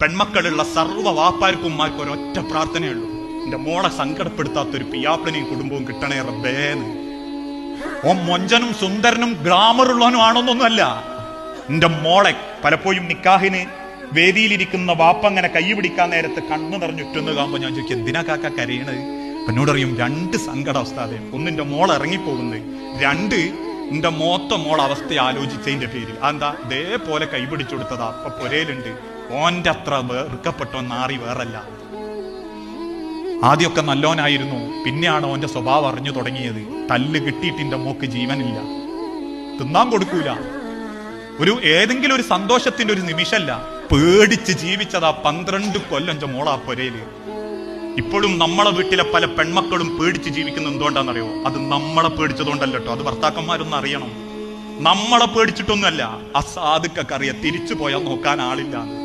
പെൺമക്കളുള്ള സർവ വാപ്പാർക്കും ഉമ്മാർക്കും ഒരൊറ്റ പ്രാർത്ഥനയുള്ളൂ. എന്റെ മോളെ സങ്കടപ്പെടുത്താത്തൊരു പിയാപ്പിനെയും കുടുംബവും കിട്ടണേ റബ്ബേന്ന് ഓ മൊഞ്ചനും സുന്ദരനും ഗ്രാമറുള്ളവനും ആണോന്നൊന്നുമല്ല എന്റെ മോളെ പലപ്പോഴും നിക്കാഹിന് വേദിയിലിരിക്കുന്ന വാപ്പ അങ്ങനെ കൈ പിടിക്കാൻ നേരത്ത് കണ്ണു നിറഞ്ഞുറ്റുന്ന് കാണുമ്പോൾ ഞാൻ ചോദിക്കും എന്തിനാ കാക്ക കരയണത്? എന്നോടറിയും രണ്ട് സങ്കട അവസ്ഥാതെ ഒന്നിന്റെ മോൾ ഇറങ്ങിപ്പോകുന്നത് രണ്ട് എന്റെ മോത്ത മോൾ അവസ്ഥ ആലോചിച്ചതിന്റെ പേരിൽ. അതെന്താ? ഇതേപോലെ കൈപിടിച്ചു കൊടുത്തതാ അപ്പൊ പൊരയിലുണ്ട്. ഓന്റെ അത്ര വെറുക്കപ്പെട്ടോ നാറി വേറല്ല. ആദ്യമൊക്കെ നല്ലോനായിരുന്നു. പിന്നെയാണ് ഓന്റെ സ്വഭാവം അറിഞ്ഞു തുടങ്ങിയത്. തല്ല് കിട്ടിയിട്ടിന്റെ മോക്ക് ജീവനില്ല. തിന്നാൻ കൊടുക്കൂല. ഒരു ഏതെങ്കിലും ഒരു സന്തോഷത്തിന്റെ ഒരു നിമിഷമല്ല. പേടിച്ച് ജീവിച്ചതാ പന്ത്രണ്ട് കൊല്ലം മോളാ പൊരയിൽ. ഇപ്പോഴും നമ്മളെ വീട്ടിലെ പല പെൺമക്കളും പേടിച്ച് ജീവിക്കുന്ന എന്തുകൊണ്ടാണെന്നറിയോ? അത് നമ്മളെ പേടിച്ചതുകൊണ്ടല്ല കേട്ടോ അത് ഭർത്താക്കന്മാരൊന്നും അറിയണം. നമ്മളെ പേടിച്ചിട്ടൊന്നുമല്ല. അസാധുക്കറിയ തിരിച്ചു പോയാൽ നോക്കാൻ ആളില്ല.